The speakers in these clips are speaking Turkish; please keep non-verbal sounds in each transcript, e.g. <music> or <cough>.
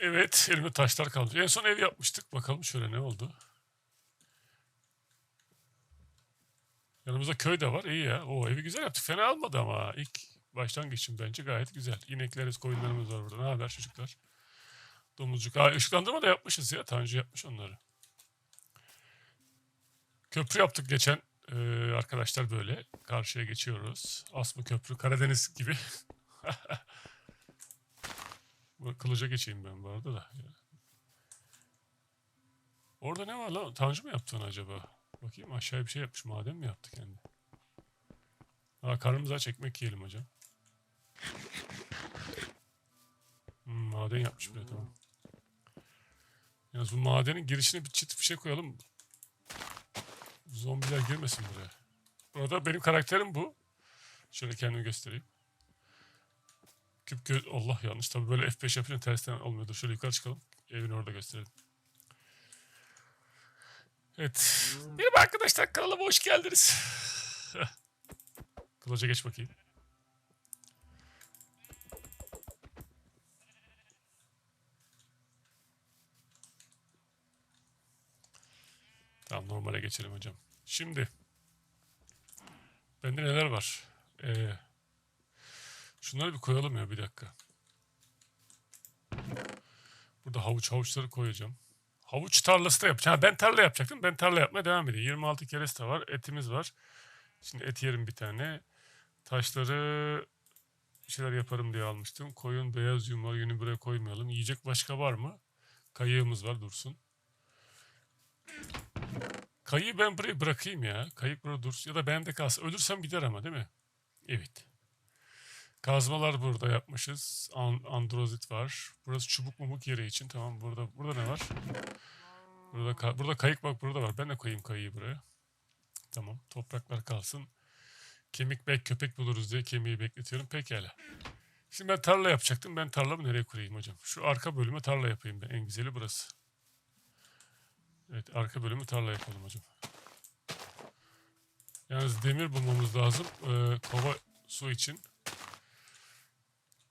Evet, elime taşlar kaldı. En son ev yapmıştık. Bakalım şöyle ne oldu. Yanımızda köy de var. İyi ya. O evi güzel yaptık. Fena olmadı ama ilk başlangıç için bence gayet güzel. İnekleriz, koyunlarımız var burada. Ne haber çocuklar? Domuzcuk. Aa, ışıklandırma da yapmışız ya. Tanju yapmış onları. Köprü yaptık geçen ee, arkadaşlar böyle. Karşıya geçiyoruz. Asma köprü. Karadeniz gibi. <laughs> Kılıca geçeyim ben bu arada da. Orada ne var lan? Tanju mu yaptı onu acaba? Bakayım aşağıya bir şey yapmış. Maden mi yaptı kendi? Aa karnımıza aç ekmek yiyelim hocam. Hmm, maden yapmış bile tamam. Yalnız bu madenin girişine bir çift bir şey koyalım. Zombiler girmesin buraya. Burada benim karakterim bu. Şöyle kendimi göstereyim. Küp göz... Allah yanlış tabii böyle F5 yapınca tersten olmuyordu. Şöyle yukarı çıkalım. Evini orada gösterelim. Evet. Merhaba arkadaşlar kanalıma hoş geldiniz. <laughs> Kılıca geç bakayım. Tamam normale geçelim hocam. Şimdi bende neler var? Ee, şunları bir koyalım ya bir dakika. Burada havuç havuçları koyacağım. Havuç tarlası da yapacağım. Ha, ben tarla yapacaktım. Ben tarla yapmaya devam edeyim. 26 kereste var. Etimiz var. Şimdi et yerim bir tane. Taşları bir şeyler yaparım diye almıştım. Koyun beyaz yum var. Yünü buraya koymayalım. Yiyecek başka var mı? Kayığımız var dursun. Kayığı ben buraya bırakayım ya. Kayık burada dursun. Ya da bende kalsın. Ölürsem gider ama değil mi? Evet. Kazmalar burada yapmışız. An androzit var. Burası çubuk mumuk yeri için. Tamam burada burada ne var? Burada burada kayık bak burada var. Ben de koyayım kayığı buraya. Tamam. Topraklar kalsın. Kemik bek köpek buluruz diye kemiği bekletiyorum. Pekala. Şimdi ben tarla yapacaktım. Ben tarlamı nereye kurayım hocam? Şu arka bölüme tarla yapayım ben. En güzeli burası. Evet arka bölümü tarla yapalım hocam. Yalnız demir bulmamız lazım. Ee, kova su için.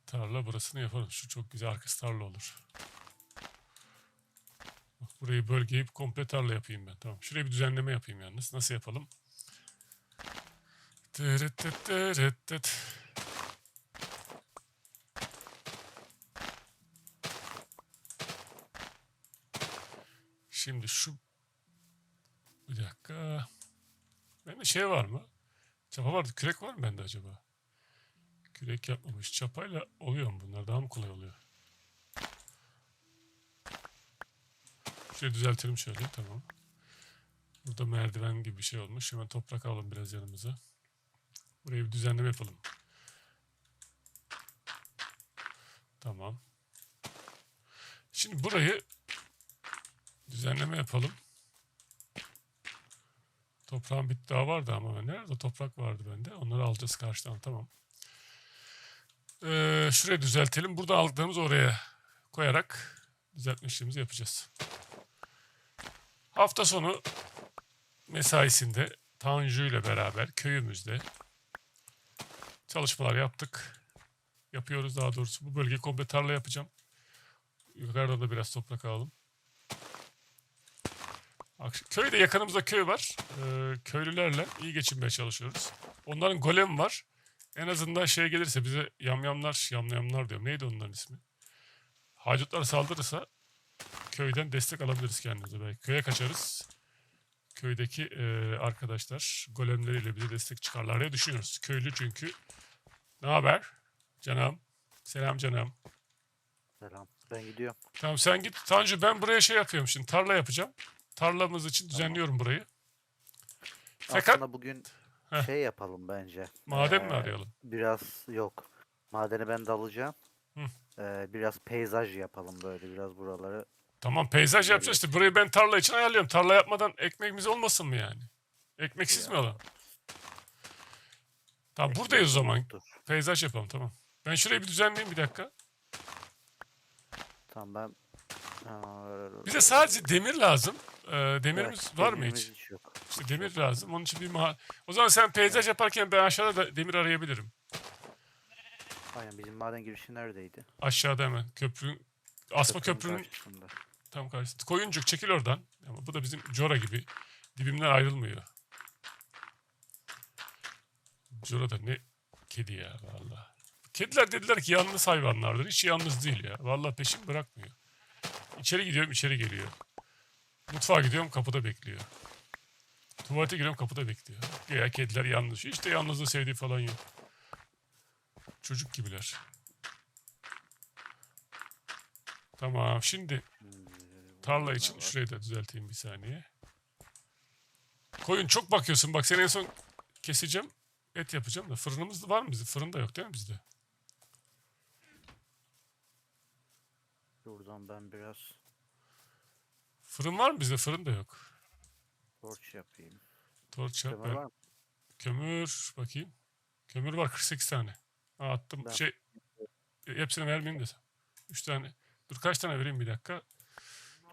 Tarla burasını yapalım. Şu çok güzel arkası tarla olur. Bak, Burayı bölgeyi komple tarla yapayım ben. Tamam. Şuraya bir düzenleme yapayım yalnız. Nasıl yapalım? Tırıt. Şimdi şu bir dakika. Bende şey var mı? Çapa vardı. Kürek var mı bende acaba? Kürek yapmamış. Çapayla oluyor mu bunlar? Daha mı kolay oluyor? Şöyle düzeltelim şöyle. Tamam. Burada merdiven gibi bir şey olmuş. Hemen toprak alalım biraz yanımıza. Buraya bir düzenleme yapalım. Tamam. Şimdi burayı düzenleme yapalım. Toprağın bir daha vardı ama nerede toprak vardı bende. Onları alacağız karşıdan tamam. Ee, şuraya düzeltelim. Burada aldıklarımızı oraya koyarak düzeltme işlemimizi yapacağız. Hafta sonu mesaisinde Tanju ile beraber köyümüzde çalışmalar yaptık. Yapıyoruz daha doğrusu. Bu bölgeyi komple tarla yapacağım. Yukarıda da biraz toprak alalım. Köyde yakınımızda köy var. Ee, köylülerle iyi geçinmeye çalışıyoruz. Onların golem var. En azından şey gelirse bize yamyamlar, yamyamlar diyorum. Neydi onların ismi? Hacutlar saldırırsa köyden destek alabiliriz kendimize. Belki köye kaçarız. Köydeki e, arkadaşlar golemleriyle bize destek çıkarlar diye düşünüyoruz. Köylü çünkü. Ne haber? Canım. Selam canım. Selam. Ben gidiyorum. Tamam sen git. Tanju ben buraya şey yapıyorum şimdi. Tarla yapacağım. Tarlamız için düzenliyorum burayı. Fakat Aslında bugün Heh. şey yapalım bence. maden mi Ee, arayalım? Biraz yok. Madeni ben dalacağım. Hı. Ee, biraz peyzaj yapalım böyle biraz buraları. Tamam peyzaj yapacağız işte. Burayı ben tarla için ayarlıyorum. Tarla yapmadan ekmeğimiz olmasın mı yani? Ekmeksiz mi Ya. olalım? Tamam buradayız o zaman. Dur. Peyzaj yapalım tamam. Ben şurayı bir düzenleyeyim bir dakika. Tamam ben... Bize sadece demir lazım. Ee, demirimiz evet, var mı hiç? hiç yok. İşte demir lazım. Onun için bir maha... O zaman sen peyzaj yaparken ben aşağıda da demir arayabilirim. Aynen bizim maden girişi neredeydi? Aşağıda hemen köprünün Asma Köprünün karşısında. tam karşısında. Koyuncuk çekil oradan. Ama bu da bizim Cora gibi. Dibimden ayrılmıyor. Cora da ne kedi ya vallahi. Kediler dediler ki yalnız hayvanlardır. Hiç yalnız değil ya. Vallahi peşim bırakmıyor. İçeri gidiyorum içeri geliyor. Mutfağa gidiyorum kapıda bekliyor. Tuvalete giriyorum kapıda bekliyor. Ya kediler yalnız. Hiç de yalnızlığı sevdiği falan yok. Çocuk gibiler. Tamam şimdi tarla için şurayı da düzelteyim bir saniye. Koyun çok bakıyorsun. Bak seni en son keseceğim. Et yapacağım da. Fırınımız var mı bizde? Fırın da yok değil mi bizde? Buradan ben biraz Fırın var mı bizde? Fırın da yok. torç yapayım. Torç yap. Kömür ben-? Kömür bakayım. Kömür var 48 tane. Aa, attım. Ben- Şey e, hepsini vermeyeyim de. 3 tane. Dur kaç tane vereyim bir dakika.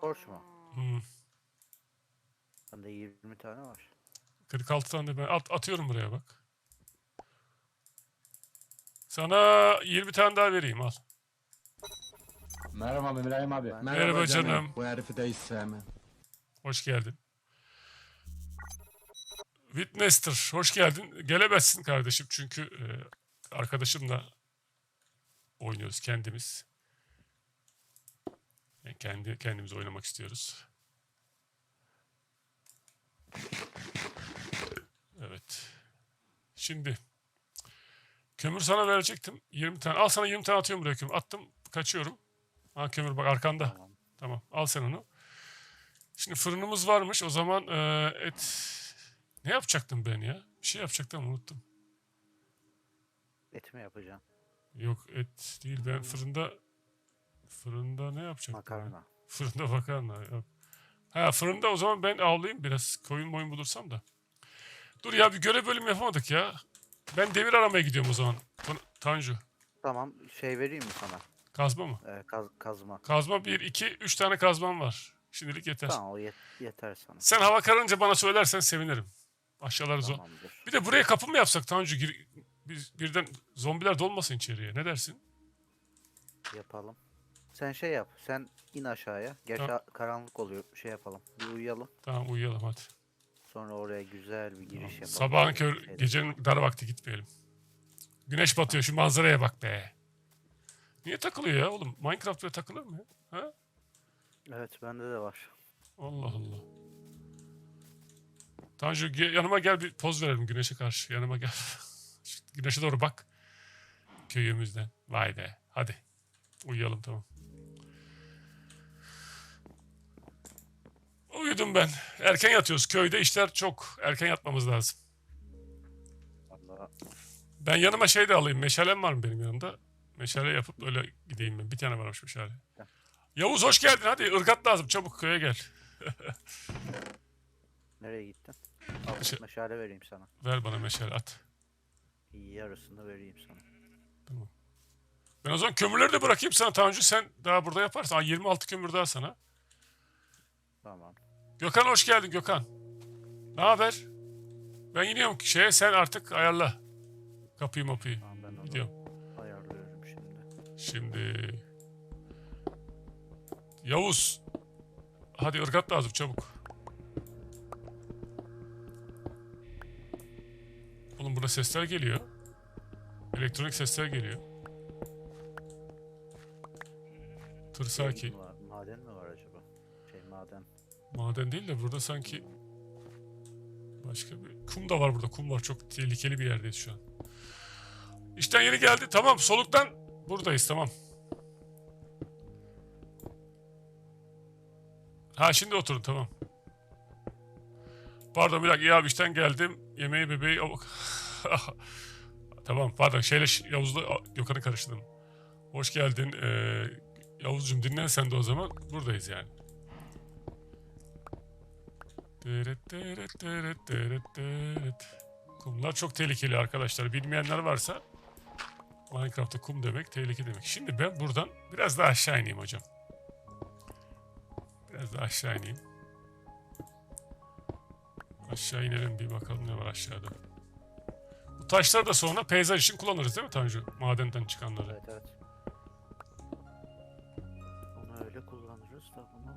Torç mu? Hmm, Bende 20 tane var. 46 tane de ben at, atıyorum buraya bak. Sana 20 tane daha vereyim al. Merhaba İbrahim abi. Ben- Merhaba canım. Bu herifi de hiç sevmem. Hoş geldin. Witnester, hoş geldin. Gelemezsin kardeşim çünkü e, arkadaşımla oynuyoruz kendimiz. Yani kendi kendimiz oynamak istiyoruz. Evet. Şimdi kömür sana verecektim. 20 tane. Al sana 20 tane atıyorum buraya kömür. Attım, kaçıyorum. Ha kömür bak arkanda. Tamam. Tamam al sen onu. Şimdi fırınımız varmış. O zaman e, et... Ne yapacaktım ben ya? Bir şey yapacaktım unuttum. Et mi yapacağım? Yok et değil. Ben fırında... Fırında ne yapacaktım? ya? Makarna. Fırında makarna yok. Ha fırında o zaman ben avlayayım biraz. Koyun moyun bulursam da. Dur ya bir görev bölüm yapamadık ya. Ben demir aramaya gidiyorum o zaman. Tan- Tanju. Tamam şey vereyim mi sana? Kazma mı? Ee, kaz, kazma. Kazma 1, 2, 3 tane kazmam var. Şimdilik yeter. Tamam o yet- yeter sana. Sen hava kararınca bana söylersen sevinirim. Aşağıları zor. Bir de buraya kapı mı yapsak Tanju? Gir, bir- birden zombiler dolmasın içeriye. Ne dersin? Yapalım. Sen şey yap. Sen in aşağıya. Gerçi Tamam. karanlık oluyor. Şey yapalım. Bir uyuyalım. Tamam uyuyalım hadi. Sonra oraya güzel bir giriş yapalım. Sabahın kör, gecenin dar vakti gitmeyelim. Güneş batıyor şu manzaraya bak be. Niye takılıyor ya oğlum? Minecraft böyle takılır mı ya? Ha? Evet bende de var. Allah Allah. Tanju ge- yanıma gel bir poz verelim güneşe karşı. Yanıma gel. <laughs> Şu Güneşe doğru bak. Köyümüzden. Vay be. Hadi. Uyuyalım tamam. Uyudum ben. Erken yatıyoruz. Köyde işler çok. Erken yatmamız lazım. Allah Ben yanıma şey de alayım. Meşalem var mı benim yanımda? Meşale yapıp öyle gideyim ben. Bir tane varmış meşale. Yavuz hoş geldin. Hadi ırgat lazım. Çabuk köye gel. <laughs> nereye gittin? Al Şey- meşale vereyim sana. Ver bana meşale at. Yarısını vereyim sana. Ben o zaman kömürleri de bırakayım sana Tanju. Sen daha burada yaparsın. Aa, 26 kömür daha sana. Tamam. Gökhan hoş geldin Gökhan. Ne haber? Ben iniyorum şeye sen artık ayarla. Kapıyı mapıyı. Şimdi. Yavuz. Hadi ırgat lazım çabuk. Oğlum burada sesler geliyor. Elektronik sesler geliyor. Tırsaki. Şey Maden mi var acaba? Şey maden. Maden değil de burada sanki başka bir kum da var burada. Kum var. Çok tehlikeli bir yerdeyiz şu an. İşten yeni geldi. Tamam. Soluktan buradayız. Tamam. Ha şimdi oturun. Tamam. Pardon bir dakika. Ya abi işten geldim. Yemeği bebeği... <laughs> tamam pardon. Şeyle Yavuz'la Gökhan'ı karıştırdım. Hoş geldin. Ee, Yavuz'cum dinlen sen de o zaman. Buradayız yani. Dırıt dırıt dırıt dırıt dırıt. Kumlar çok tehlikeli arkadaşlar. Bilmeyenler varsa Minecraft'ta kum demek tehlike demek. Şimdi ben buradan biraz daha aşağı ineyim hocam. Biraz daha aşağı ineyim. Aşağı inelim bir bakalım ne var aşağıda. Bu taşları da sonra peyzaj için kullanırız değil mi Tanju? Madenden çıkanları. Evet evet. Onu alırız da bunu.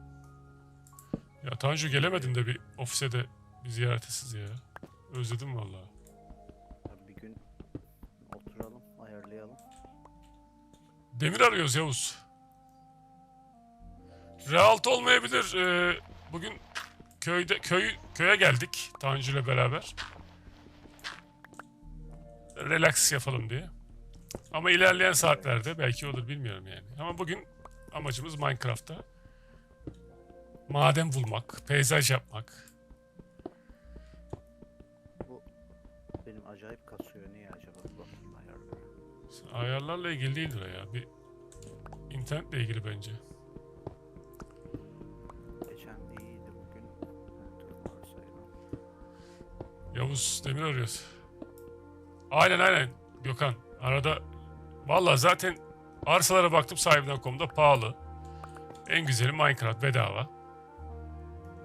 Ya Tanju gelemedin de bir ofise de bir ziyaretesiz ya. Özledim vallahi. Demir arıyoruz Yavuz. Realtı olmayabilir. Ee, bugün köyde köy köye geldik Tanju ile beraber. Relax yapalım diye. Ama ilerleyen saatlerde belki olur bilmiyorum yani. Ama bugün amacımız Minecraft'ta maden bulmak, peyzaj yapmak. Bu benim acayip kasıyor. Ayarlarla ilgili değildir ya. Bir internetle ilgili bence. Geçen iyiydi bugün. Yavuz Demir arıyoruz. Aynen aynen Gökhan. Arada Vallahi zaten arsalara baktım sahibinden.com'da pahalı. En güzeli Minecraft bedava.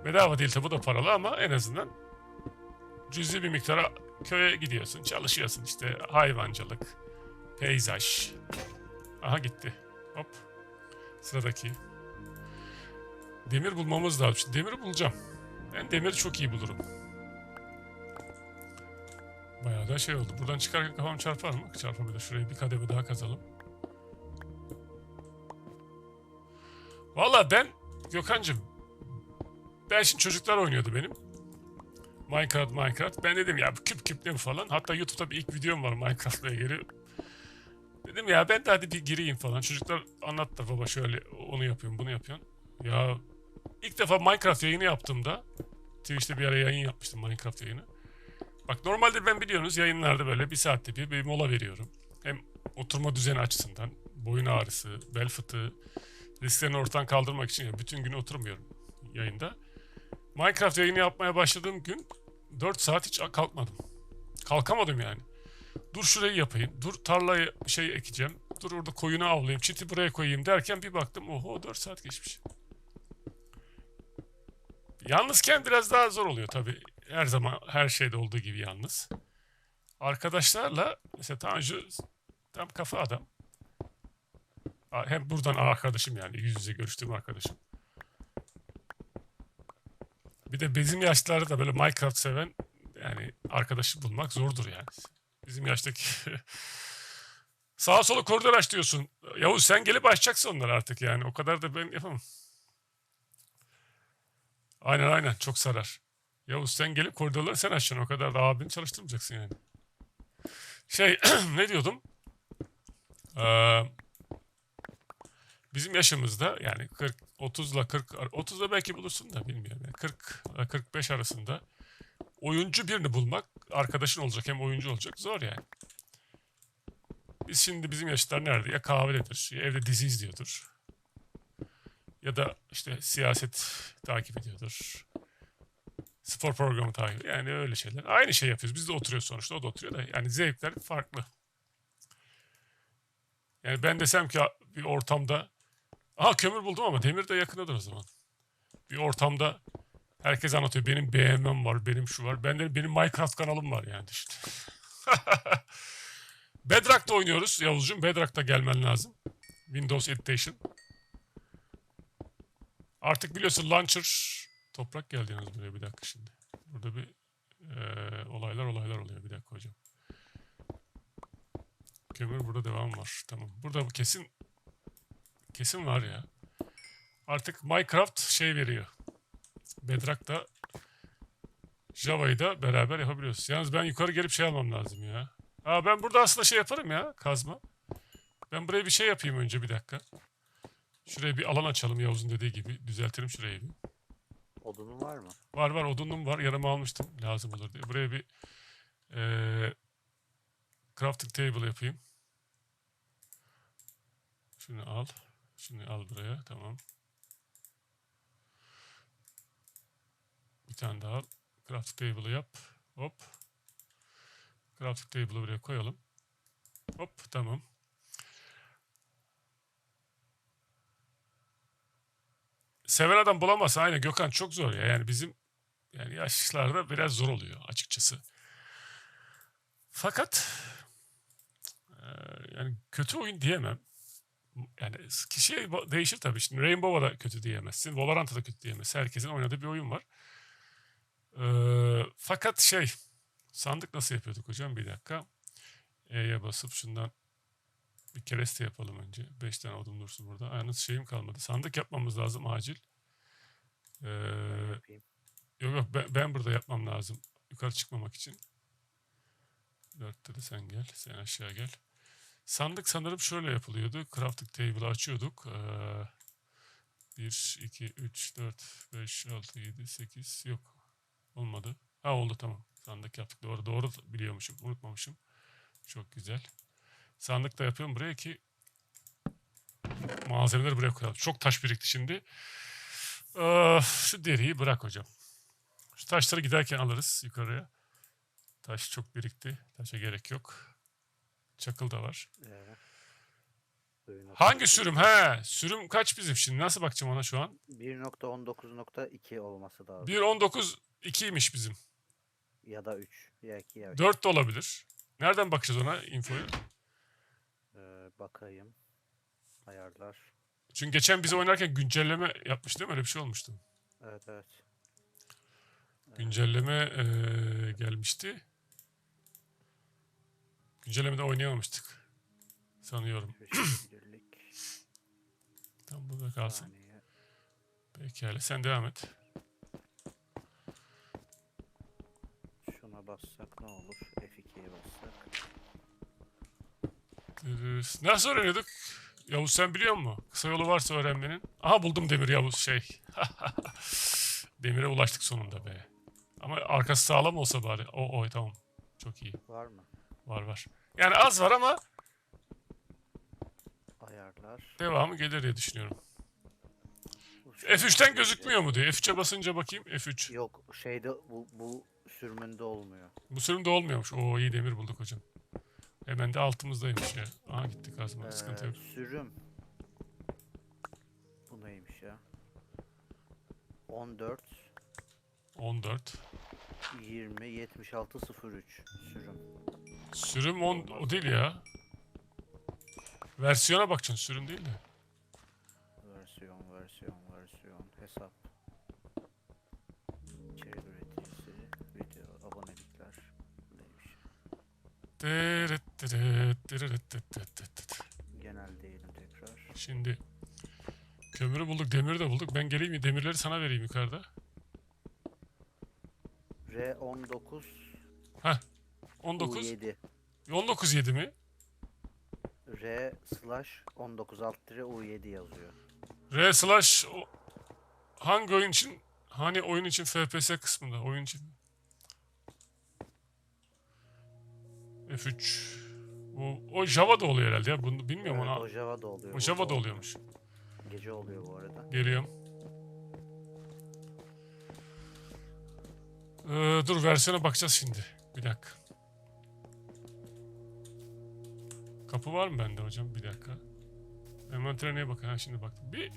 Bedava değil tabi bu da paralı ama en azından cüzi bir miktara köye gidiyorsun, çalışıyorsun işte hayvancılık, peyzaj. Aha gitti. Hop. Sıradaki. Demir bulmamız lazım. Şimdi demir bulacağım. Ben demiri çok iyi bulurum. Bayağı da şey oldu. Buradan çıkarken kafam çarpar mı? Çarpabilir. Şurayı bir kademe daha kazalım. Valla ben Gökhan'cığım ben şimdi çocuklar oynuyordu benim. Minecraft Minecraft. Ben dedim ya küp küp ne falan. Hatta YouTube'da bir ilk videom var Minecraft'la ilgili. Dedim ya ben de hadi bir gireyim falan. Çocuklar anlattı baba şöyle onu yapıyorum bunu yapıyorsun. Ya ilk defa Minecraft yayını yaptığımda Twitch'te bir ara yayın yapmıştım Minecraft yayını. Bak normalde ben biliyorsunuz yayınlarda böyle bir saatte bir, bir mola veriyorum. Hem oturma düzeni açısından, boyun ağrısı, bel fıtığı, risklerini ortadan kaldırmak için yani bütün gün oturmuyorum yayında. Minecraft yayını yapmaya başladığım gün 4 saat hiç kalkmadım. Kalkamadım yani. Dur şurayı yapayım, dur tarlaya bir şey ekeceğim, dur orada koyunu avlayayım, çiti buraya koyayım derken bir baktım oho 4 saat geçmiş. Yalnızken biraz daha zor oluyor tabii. Her zaman her şeyde olduğu gibi yalnız. Arkadaşlarla mesela Tanju tam kafa adam. Hem buradan arkadaşım yani yüz yüze görüştüğüm arkadaşım. Bir de bizim yaşlılarda da böyle Minecraft seven yani arkadaşı bulmak zordur yani. Bizim yaştaki <laughs> sağa sola koridor aç diyorsun. Yavuz sen gelip açacaksın onları artık yani. O kadar da ben yapamam. Aynen aynen çok sarar. Yavuz sen gelip koridorları sen açacaksın. O kadar da abini çalıştırmayacaksın yani. Şey <clears throat> ne diyordum? Ee, bizim yaşımızda yani 40 30 ile 40 ar- 30 da belki bulursun da bilmiyorum. Yani 40 ile 45 arasında oyuncu birini bulmak arkadaşın olacak hem oyuncu olacak zor yani. Biz şimdi bizim yaşlılar nerede? Ya kahvededir, ya evde dizi izliyordur. Ya da işte siyaset takip ediyordur. Spor programı takip Yani öyle şeyler. Aynı şey yapıyoruz. Biz de oturuyoruz sonuçta. O da oturuyor da. Yani zevkler farklı. Yani ben desem ki bir ortamda Aha kömür buldum ama demir de yakındadır o zaman. Bir ortamda herkes anlatıyor. Benim BMW'm var, benim şu var. Ben de benim Minecraft kanalım var yani işte. <laughs> Bedrock'ta oynuyoruz Yavuzcuğum. Bedrock'ta gelmen lazım. Windows Edition. Artık biliyorsun launcher toprak geldi yalnız buraya bir dakika şimdi. Burada bir eee, olaylar olaylar oluyor bir dakika hocam. Kömür burada devam var. Tamam. Burada bu kesin kesin var ya. Artık Minecraft şey veriyor. Bedrock'ta Java'yı da beraber yapabiliyoruz. Yalnız ben yukarı gelip şey almam lazım ya. Aa ben burada aslında şey yaparım ya kazma. Ben buraya bir şey yapayım önce bir dakika. Şuraya bir alan açalım Yavuz'un dediği gibi. Düzeltelim şurayı bir. Odunun var mı? Var var odunum var. Yanıma almıştım. Lazım olur diye. Buraya bir eee crafting table yapayım. Şunu al. Şunu al buraya. Tamam. Bir tane daha al. Crafting table'ı yap. Hop. Crafting table'ı buraya koyalım. Hop tamam. Seven adam bulamaz. Aynen Gökhan çok zor ya. Yani bizim yani yaşlılarda biraz zor oluyor açıkçası. Fakat eee, yani kötü oyun diyemem. yani kişiye değişir tabii. Şimdi Rainbow'a da kötü diyemezsin. Valorant'a da kötü diyemezsin. Herkesin oynadığı bir oyun var. Ee, fakat şey sandık nasıl yapıyorduk hocam? Bir dakika. E'ye basıp şundan bir kereste yapalım önce. 5 tane odun dursun burada. Yalnız şeyim kalmadı. Sandık yapmamız lazım acil. Ee. Yok yok ben, ben burada yapmam lazım. Yukarı çıkmamak için. Dörtte de sen gel. Sen aşağı gel. Sandık sanırım şöyle yapılıyordu. Crafting table'ı açıyorduk. Ee, 1, 2, 3, 4, 5, 6, 7, 8 yok. Olmadı. Ha oldu tamam. Sandık yaptık. Doğru doğru biliyormuşum. Unutmamışım. Çok güzel. Sandık da yapıyorum buraya ki malzemeleri buraya koyalım. Çok taş birikti şimdi. Ee, şu deriyi bırak hocam. Şu taşları giderken alırız yukarıya. Taş çok birikti. Taşa gerek yok. Çakıl da var. Evet. Hangi sürüm? He, sürüm kaç bizim şimdi? Nasıl bakacağım ona şu an? 1.19.2 olması lazım. 1.19 2'ymiş bizim. Ya da 3. Ya 2 ya 3. 4 de olabilir. Nereden bakacağız ona infoyu? Ee, bakayım. Ayarlar. Çünkü geçen biz oynarken güncelleme yapmış değil mi? Öyle bir şey olmuştu. Evet evet. Güncelleme eee, gelmişti. Güncellemede oynayamamıştık. Sanıyorum. <clears throat> Tam burada kalsın. Pekala sen devam et. Şuna bassak ne olur? F2'ye bassak. Dırırız. Nasıl öğreniyorduk? Yavuz sen biliyor musun? Kısa yolu varsa öğrenmenin. Aha buldum demir Yavuz şey. <laughs> Demire ulaştık sonunda be. Ama arkası sağlam olsa bari. O o tamam. Çok iyi. Var mı? Var var. Yani az var ama Ayarlar. devamı gelir diye düşünüyorum. Bu şöyle F3'ten bir- gözükmüyor mu diye. F3'e basınca bakayım. F3. Yok şeyde bu, bu sürümünde olmuyor. Bu sürümde olmuyormuş. Oo iyi demir bulduk hocam. Hemen de altımızdaymış ya. Aha gitti kazma. Sıkıntı Ee, yok. Sürüm. Bu neymiş ya? 14 14. 20 76 03 sürüm. Sürüm on, o değil ya. Versiyona bakacaksın. Sürüm değil de. Versiyon, versiyon, versiyon, hesap. Genel değilim tekrar. Şimdi kömürü bulduk, demiri de bulduk. Ben geleyim mi? Demirleri sana vereyim yukarıda. R19 19. U7 19 7 mi? R slash 19 alt tire U7 yazıyor. R slash o- hangi oyun için? Hani oyun için FPS kısmında. Oyun için. F3. O, o Java'da oluyor herhalde ya. Bunu bilmiyorum Evet, ona. o Java'da oluyor. O Java'da oluyormuş. Gece oluyor bu arada. Geliyorum. Ee, dur versiyona bakacağız şimdi. Bir dakika. Kapı var mı bende hocam? Bir dakika. Envantere neye bakın? Ha şimdi baktım. Bir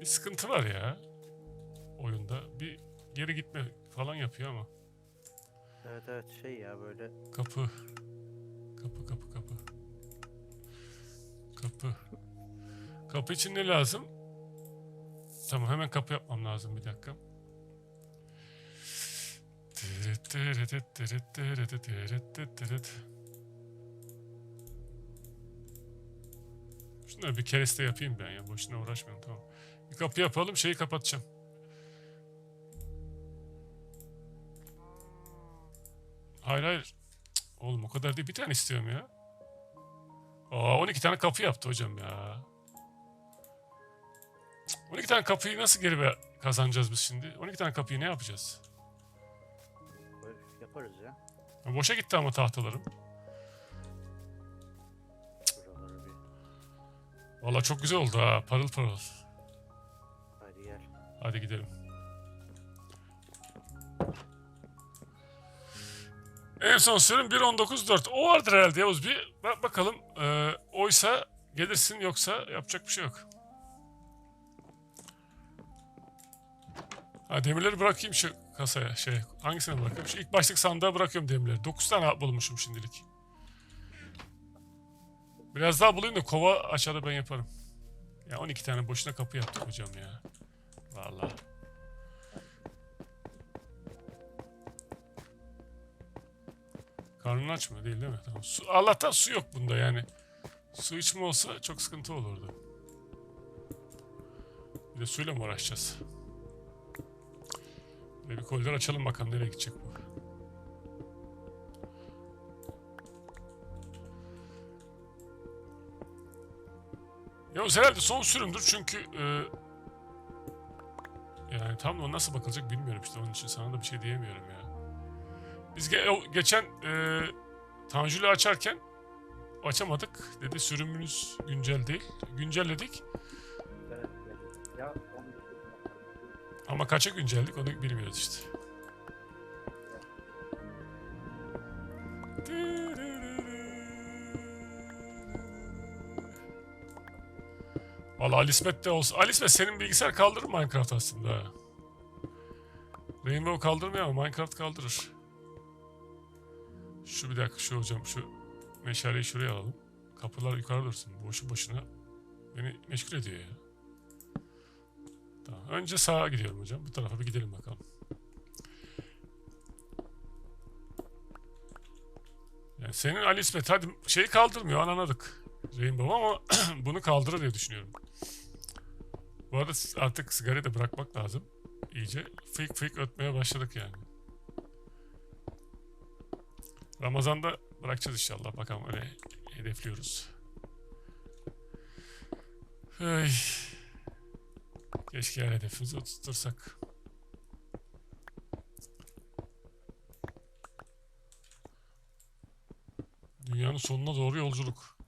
bir sıkıntı var ya oyunda. Bir geri gitme falan yapıyor ama. Evet evet şey ya böyle Kapı. Kapı kapı kapı. Kapı. Kapı için ne lazım? Tamam hemen kapı yapmam lazım bir dakika. Şunları bir kereste yapayım ben ya. Boşuna uğraşmayalım tamam. Bir kapı yapalım şeyi kapatacağım. Hayır hayır. Oğlum o kadar değil bir tane istiyorum ya. Aa 12 tane kapı yaptı hocam ya. Cık, 12 tane kapıyı nasıl geri kazanacağız biz şimdi? 12 tane kapıyı ne yapacağız? yaparız ya. Ya Boşa gitti ama tahtalarım. Valla çok güzel oldu ha. Parıl parıl. hadi gel. Hadi gidelim. En son sürüm 1.19.4. O vardır herhalde Yavuz. Bir bak bakalım. Ee, oysa gelirsin yoksa yapacak bir şey yok. Ha, demirleri bırakayım şu kasaya. Şey, hangisine bırakayım? Şu ilk başlık sandığa bırakıyorum demirleri. 9 tane bulmuşum şimdilik. Biraz daha bulayım da kova aşağıda ben yaparım. Ya 12 tane boşuna kapı yaptık hocam ya. Vallahi. Karnın aç mı? Değil değil mi? Tamam. Su, Allah'tan su yok bunda yani. Su içme olsa çok sıkıntı olurdu. Bir de suyla mı uğraşacağız? Böyle bir koridor açalım bakalım nereye gidecek bu. Yavuz herhalde son sürümdür çünkü e, yani tam da nasıl bakılacak bilmiyorum işte onun için sana da bir şey diyemiyorum ya. Biz ge- geçen e, Tanju'yu açarken açamadık. Dedi sürümünüz güncel değil. Güncelledik ama kaça güncelledik onu bilmiyoruz işte. Valla Alismet de olsa. Alismet senin bilgisayar kaldırır Minecraft aslında. Rainbow kaldırmıyor ama Minecraft kaldırır. Şu bir dakika şu hocam şu meşaleyi şuraya alalım. Kapılar yukarı dursun. Boşu boşuna beni meşgul ediyor ya. Tamam. Önce sağa gidiyorum hocam. Bu tarafa bir gidelim bakalım. Yani senin Ali İsmet hadi şeyi kaldırmıyor anladık. Rainbow ama <clears throat> bunu kaldırır diye düşünüyorum. Bu arada artık sigarayı da bırakmak lazım. İyice fık fık ötmeye başladık yani. Ramazan'da bırakacağız inşallah. Bakalım öyle hedefliyoruz. Ay. Keşke hedefimizi tuttursak. Dünyanın sonuna doğru yolculuk.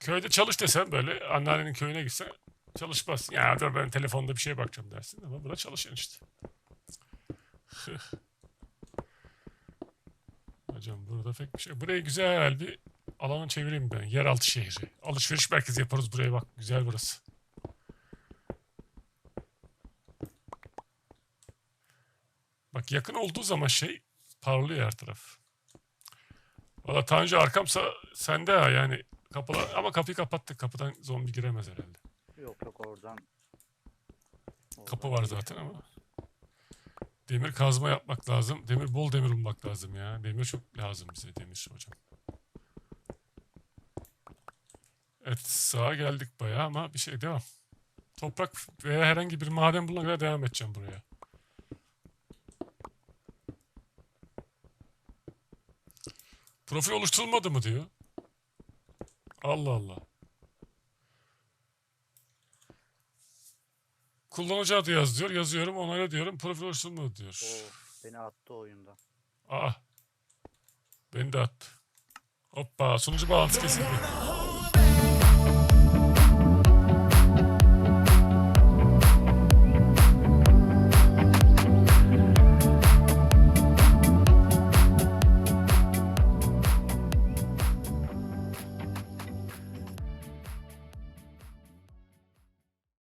Köyde çalış desen böyle anneannenin köyüne gitsen çalışmazsın. Ya dur ben telefonda bir şeye bakacağım dersin ama burada çalışıyorsun işte. <laughs> Hocam burada pek bir şey. Burayı güzel bir alanı çevireyim ben. Yeraltı şehri. Alışveriş merkezi yaparız buraya bak. Güzel burası. Bak yakın olduğu zaman şey parlıyor her taraf. Valla Tanju arkamsa sende ha yani kapılar ama kapıyı kapattık. Kapıdan zombi giremez herhalde. yok yok oradan. Kapı oradan var bir şey zaten ama. Demir kazma yapmak lazım. Demir bol demir bulmak lazım ya. Demir çok lazım bize demir hocam. Evet sağa geldik bayağı ama bir şey devam. Toprak veya herhangi bir maden bulana kadar devam edeceğim buraya. Profil oluşturulmadı mı diyor. Allah Allah. Kullanıcı adı yaz diyor. Yazıyorum onayla diyorum. Profil oluşturulmadı diyor. Oo, beni attı oyundan. Aa. Beni de attı. Hoppa sunucu bağlantısı kesildi.